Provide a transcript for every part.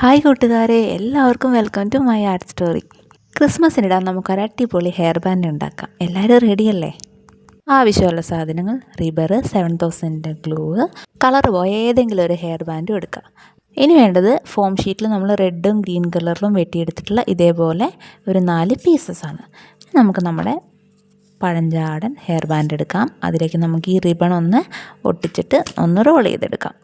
Hi കൂട്ടുകാരെ. എല്ലാവർക്കും welcome to my art story ക്രിസ്മസിനിടാൻ നമുക്കൊരു അടിപൊളി ഹെയർ ബാൻഡ് ഉണ്ടാക്കാം. എല്ലാവരും റെഡിയല്ലേ ആവശ്യമുള്ള സാധനങ്ങൾ റിബർ സെവൻ തൗസൻഡ് ഗ്ലൂ കളർ പോയ ഏതെങ്കിലും ഒരു ഹെയർ ബാൻഡും എടുക്കാം. ഇനി വേണ്ടത് ഫോം ഷീറ്റിൽ നമ്മൾ റെഡും ഗ്രീൻ കളറിലും വെട്ടിയെടുത്തിട്ടുള്ള ഇതേപോലെ ഒരു നാല് പീസസ് ആണ്. നമുക്ക് നമ്മുടെ പഴഞ്ചാടൻ ഹെയർ ബാൻഡ് എടുക്കാം. അതിലേക്ക് നമുക്ക് ഈ റിബൺ ഒന്ന് ഒട്ടിച്ചിട്ട് ഒന്ന് റോൾ ചെയ്തെടുക്കാം.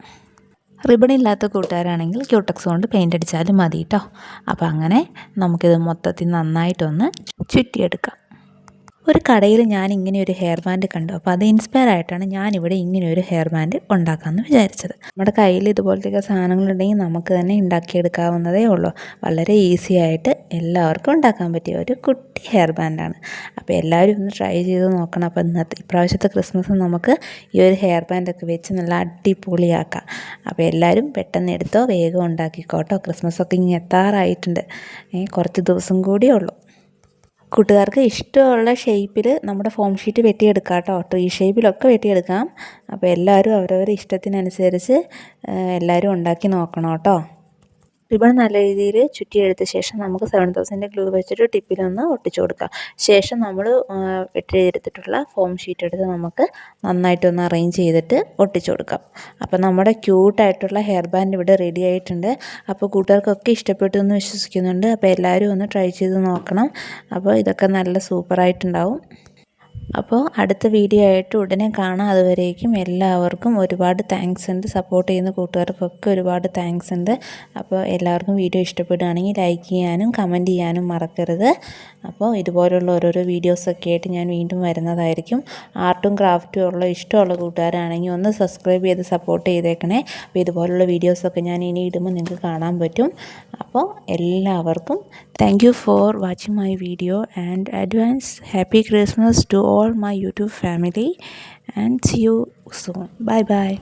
റിബൺ ഇല്ലാത്ത കൂട്ടുകാരാണെങ്കിൽ ക്യൂട്ടക്സ് കൊണ്ട് പെയിന്റ് അടിച്ചാലും മതി കേട്ടോ അപ്പോൾ അങ്ങനെ നമുക്കിത് മൊത്തത്തിൽ നന്നായിട്ടൊന്ന് ചുറ്റിയെടുക്കാം. ഒരു കടയിൽ ഞാൻ ഇങ്ങനെ ഒരു ഹെയർ ബാൻഡ് കണ്ടു. അപ്പോൾ അത് ഇൻസ്പയർ ആയിട്ടാണ് ഞാനിവിടെ ഇങ്ങനെ ഒരു ഹെയർ ബാൻഡ് ഉണ്ടാക്കാമെന്ന് വിചാരിച്ചത്. നമ്മുടെ കയ്യിൽ ഇതുപോലത്തെ സാധനങ്ങളുണ്ടെങ്കിൽ നമുക്ക് തന്നെ ഉണ്ടാക്കിയെടുക്കാവുന്നതേ ഉള്ളൂ. വളരെ ഈസി ആയിട്ട് എല്ലാവർക്കും ഉണ്ടാക്കാൻ പറ്റിയ ഒരു കുട്ടി ഹെയർ ബാൻഡാണ് അപ്പോൾ എല്ലാവരും ഒന്ന് ട്രൈ ചെയ്ത് നോക്കണം. അപ്പോൾ ഇന്നത്തെ ഇപ്രാവശ്യത്തെ ക്രിസ്മസ് നമുക്ക് ഈ ഒരു ഹെയർ ബാൻഡൊക്കെ വെച്ച് നല്ല അടിപൊളിയാക്കാം. അപ്പോൾ എല്ലാവരും പെട്ടെന്ന് എടുത്തോ വേഗം ഉണ്ടാക്കിക്കോട്ടോ. ക്രിസ്മസ് ഒക്കെ ഇങ്ങനെ എത്താറായിട്ടുണ്ട്. കുറച്ച് ദിവസം കൂടിയേ ഉള്ളൂ. കൂട്ടുകാർക്ക് ഇഷ്ടമുള്ള ഷേപ്പിൽ നമ്മുടെ ഫോം ഷീറ്റ് വെട്ടിയെടുക്കാം കേട്ടോ ട്രീ ഷേപ്പിലൊക്കെ വെട്ടിയെടുക്കാം. അപ്പോൾ എല്ലാവരും അവരവരുടെ ഇഷ്ടത്തിനനുസരിച്ച് എല്ലാവരും ഉണ്ടാക്കി നോക്കണം കേട്ടോ റിബൺ നല്ല രീതിയിൽ ചുറ്റിയെടുത്ത ശേഷം നമുക്ക് സെവൻ തൗസൻഡ് ഗ്ലൂ വെച്ചിട്ട് ടിപ്പിലൊന്ന് ഒട്ടിച്ചു കൊടുക്കാം. ശേഷം നമ്മൾ വെട്ടിയെടുത്തിട്ടുള്ള ഫോം ഷീറ്റ് എടുത്ത് നമുക്ക് നന്നായിട്ടൊന്ന് അറേഞ്ച് ചെയ്തിട്ട് ഒട്ടിച്ചു കൊടുക്കാം. അപ്പോൾ നമ്മുടെ ക്യൂട്ടായിട്ടുള്ള ഹെയർ ബാൻഡ് ഇവിടെ റെഡി ആയിട്ടുണ്ട്. അപ്പോൾ കൂട്ടുകാർക്കൊക്കെ ഇഷ്ടപ്പെട്ടു എന്ന് വിശ്വസിക്കുന്നുണ്ട്. അപ്പോൾ എല്ലാവരും ഒന്ന് ട്രൈ ചെയ്ത് നോക്കണം. അപ്പോൾ ഇതൊക്കെ നല്ല സൂപ്പറായിട്ടുണ്ടാവും അപ്പോൾ അടുത്ത വീഡിയോ ആയിട്ട് ഉടനെ കാണാം. അതുവരേക്കും എല്ലാവർക്കും ഒരുപാട് താങ്ക്സ് ഉണ്ട്. സപ്പോർട്ട് ചെയ്യുന്ന കൂട്ടുകാർക്കൊക്കെ ഒരുപാട് താങ്ക്സ് ഉണ്ട്. അപ്പോൾ എല്ലാവർക്കും വീഡിയോ ഇഷ്ടപ്പെടുകയാണെങ്കിൽ ലൈക്ക് ചെയ്യാനും കമന്റ് ചെയ്യാനും മറക്കരുത്. അപ്പോൾ ഇതുപോലുള്ള ഓരോരോ വീഡിയോസൊക്കെ ആയിട്ട് ഞാൻ വീണ്ടും വരുന്നതായിരിക്കും. ആർട്ടും ക്രാഫ്റ്റും ഉള്ള ഇഷ്ടമുള്ള കൂട്ടുകാരാണെങ്കിൽ ഒന്ന് സബ്സ്ക്രൈബ് ചെയ്ത് സപ്പോർട്ട് ചെയ്തേക്കണേ. അപ്പോൾ ഇതുപോലുള്ള വീഡിയോസൊക്കെ ഞാൻ ഇനി ഇടുമ്പോൾ നിങ്ങൾക്ക് കാണാൻ പറ്റും. അപ്പോൾ എല്ലാവർക്കും Thank you for watching my video and advance happy Christmas to all my YouTube family and see you soon. Bye bye.